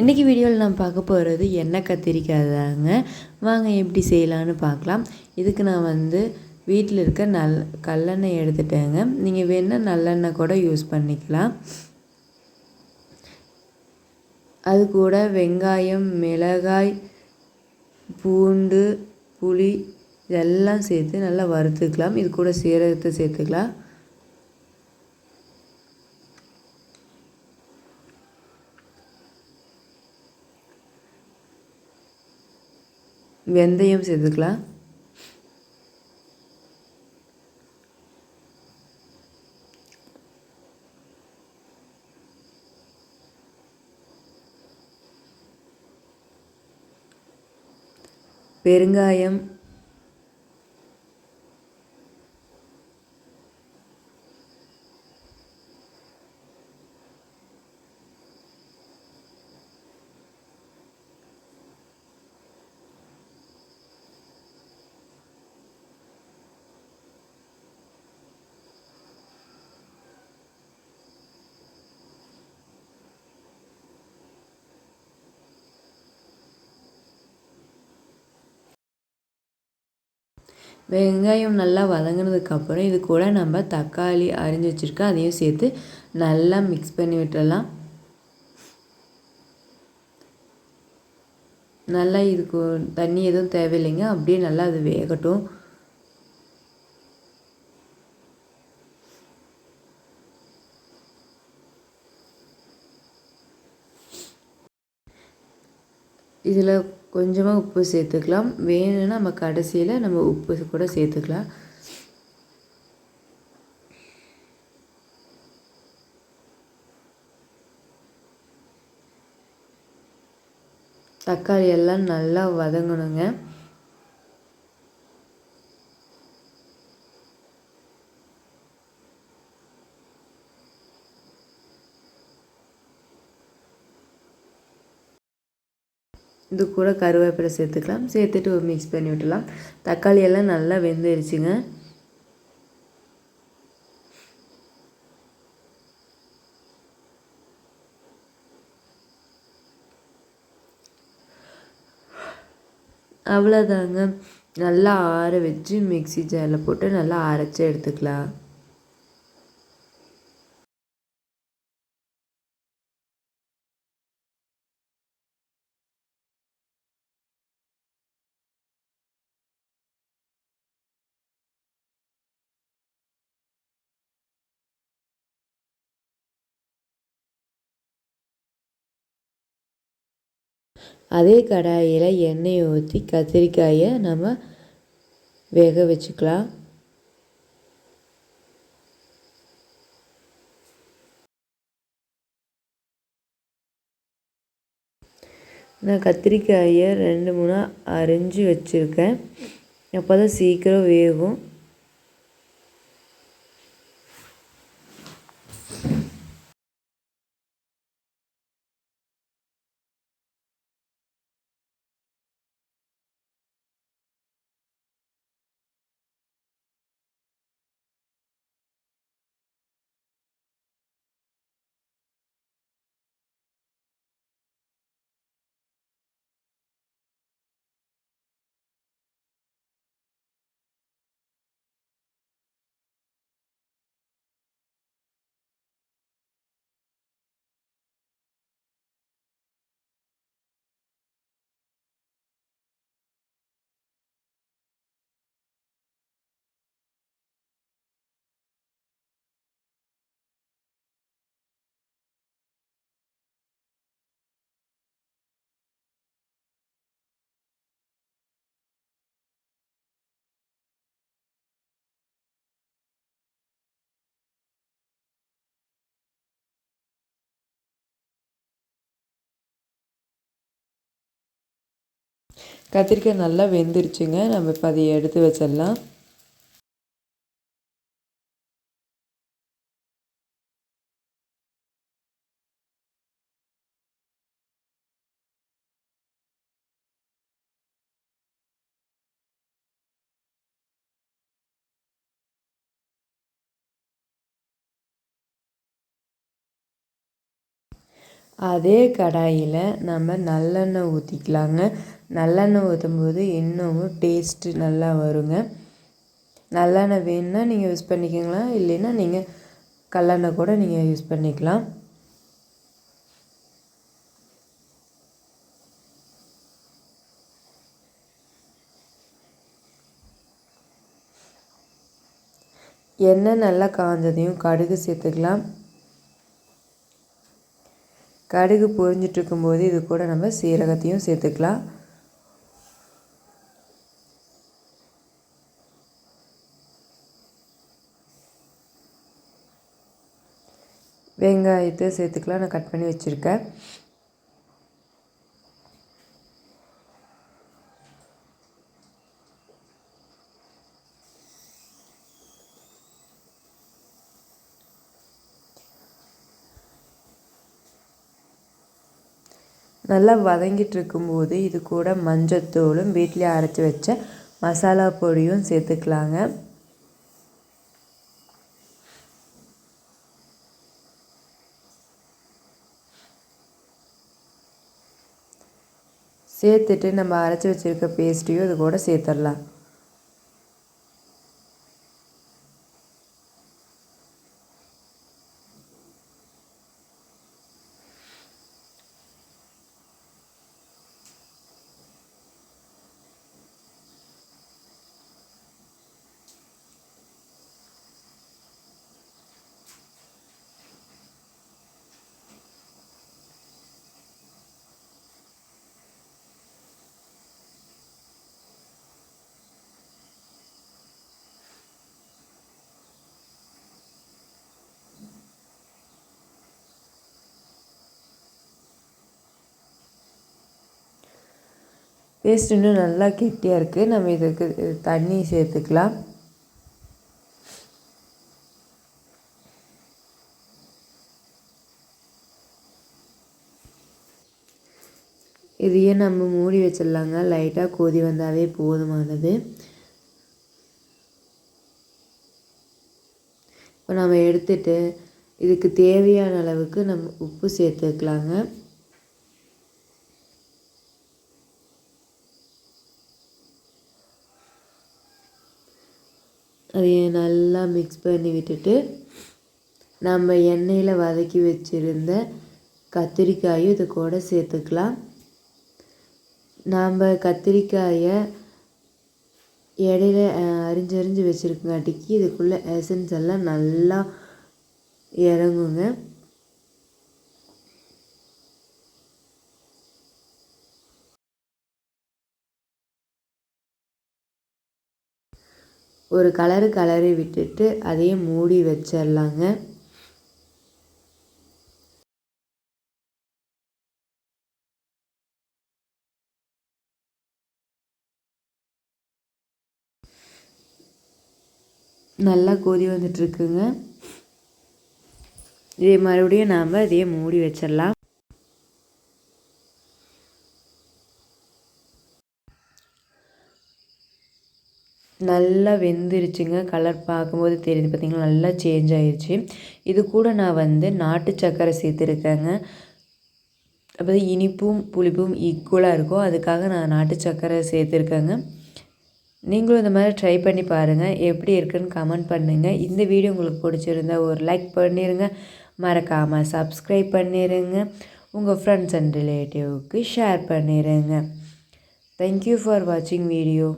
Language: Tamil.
இன்றைக்கி வீடியோவில் நான் பார்க்க போகிறது எண்ணெய் கத்திரிக்காய் தாங்க வாங்க எப்படி செய்யலான்னு பார்க்கலாம். இதுக்கு நான் வந்து வீட்டில் இருக்க நல் கல்லெண்ணெய் எடுத்துட்டேங்க. நீங்கள் வேணால் நல்லெண்ணெய் கூட யூஸ் பண்ணிக்கலாம். அது கூட வெங்காயம் மிளகாய் பூண்டு புளி இதெல்லாம் சேர்த்து நல்லா வறுத்துக்கலாம். இது கூட சீரகத்தை சேர்த்துக்கலாம். வெந்தயம் சேர்த்துக்கலாம். பெருங்காயம். வெங்காயம் நல்லா வதங்கினதுக்கப்புறம் இது கூட நம்ம தக்காளி அரிஞ்சு வச்சுருக்கோம் அதையும் சேர்த்து நல்லா மிக்ஸ் பண்ணி விட்டுடலாம் நல்லா இதுக்கு தண்ணி எதுவும் தேவையில்லைங்க. அப்படியே நல்லா அது வேகட்டும். இதில் கொஞ்சமாக உப்பு சேர்த்துக்கலாம். வேணும்னா நம்ம கடைசியில் நம்ம உப்பு கூட சேர்த்துக்கலாம். தக்காளி எல்லாம் நல்லா வதங்கணுங்க. இது கூட கருவேப்பிலை சேர்த்துக்கலாம். சேர்த்துட்டு ஒரு மிக்ஸ் பண்ணி விட்டுலாம். தக்காளி எல்லாம் நல்லா வெந்துருச்சுங்க. அவ்வளோதாங்க நல்லா ஆற வச்சு மிக்சி ஜாரில் போட்டு நல்லா அரைச்சி எடுத்துக்கலாம். அதே கடாயில் எண்ணெயை ஊற்றி கத்திரிக்காயை நம்ம வேக வச்சுக்கலாம். நான் கத்திரிக்காயை ரெண்டு மூணு அரிஞ்சு வச்சுருக்கேன். அப்போ தான் சீக்கிரம் வேகும். கத்திரிக்காய் நல்லா வெந்துருச்சுங்க. நம்ம இப்போ அதை எடுத்து வச்சிடலாம். அதே கடாயில் நம்ம நல்லெண்ணெய் ஊற்றிக்கலாங்க நல்லெண்ணெய் ஊற்றும்போது இன்னமும் டேஸ்ட்டு நல்லா வருங்க. நல்லெண்ணெய் வேணுன்னா நீங்கள் யூஸ் பண்ணிக்கோங்களா இல்லைன்னா நீங்கள் கல்லெண்ணெய் கூட நீங்கள் யூஸ் பண்ணிக்கலாம். எண்ணெய் நல்லா காஞ்சதையும் கடுகு சேர்த்துக்கலாம். கடுகு பொரிஞ்சிட்ருக்கும்போது இது கூட நம்ம சீரகத்தையும் சேர்த்துக்கலாம். வெங்காயத்தை சேர்த்துக்கலாம். நான் கட் பண்ணி வச்சுருக்கேன். நல்லா வதங்கிட்டு இருக்கும்போது இது கூட மஞ்சத்தூளும் வீட்டிலே அரைச்சி வச்ச மசாலா பொடியும் சேர்த்துக்கலாங்க. சேர்த்துட்டு நம்ம அரைச்சி வச்சுருக்க பேஸ்ட்டையும் இது கூட சேர்த்துடலாம். பேஸ்ட் இன்னும் நல்லா கெட்டியாக இருக்குது நம்ம இதுக்கு தண்ணி சேர்த்துக்கலாம். இதையே நம்ம மூடி வச்சிடலாங்க. லைட்டாக கொதி வந்தாவே போதுமானது. இப்போ நம்ம எடுத்துட்டு இதுக்கு தேவையான அளவுக்கு நம்ம உப்பு சேர்த்துக்கலாங்க. அதையை நல்லா மிக்ஸ் பண்ணி விட்டுட்டு நம்ம எண்ணெயில் வதக்கி வச்சுருந்த கத்திரிக்காயும் இது கூட சேர்த்துக்கலாம். நாம் கத்திரிக்காயை இடையில அரிஞ்சு அரிஞ்சு வச்சுருக்கங்காட்டிக்கு இதுக்குள்ளே எசன்ஸ் எல்லாம் நல்லா இறங்குங்க. ஒரு கலரு கலரி விட்டுட்டு அதையே மூடி வச்சிடலாங்க. நல்லா கொதி வந்துட்டுருக்குங்க. இதே மறுபடியும் நாம் இதையே மூடி வச்சிடலாம். நல்லா வெந்துருச்சுங்க. கலர் பார்க்கும்போது தெரியுது பார்த்திங்களா நல்லா சேஞ்ச் ஆயிடுச்சு இது கூட நான் வந்து நாட்டு சர்க்கரை சேர்த்துருக்கேங்க. அப்போ இனிப்பும் புளிப்பும் ஈக்குவலாக இருக்கும். அதுக்காக நான் நாட்டு சர்க்கரை சேர்த்துருக்கேங்க. நீங்களும் இந்த மாதிரி ட்ரை பண்ணி பாருங்கள் எப்படி இருக்குன்னு கமெண்ட் பண்ணுங்கள் இந்த வீடியோ உங்களுக்கு பிடிச்சிருந்தா ஒரு லைக் பண்ணிடுங்க மறக்காமல் சப்ஸ்கிரைப் பண்ணிடுங்க உங்கள் ஃப்ரெண்ட்ஸ் அண்ட் ரிலேட்டிவ்க்கு ஷேர் பண்ணிடுங்க தேங்க்யூ ஃபார் வாட்சிங் வீடியோ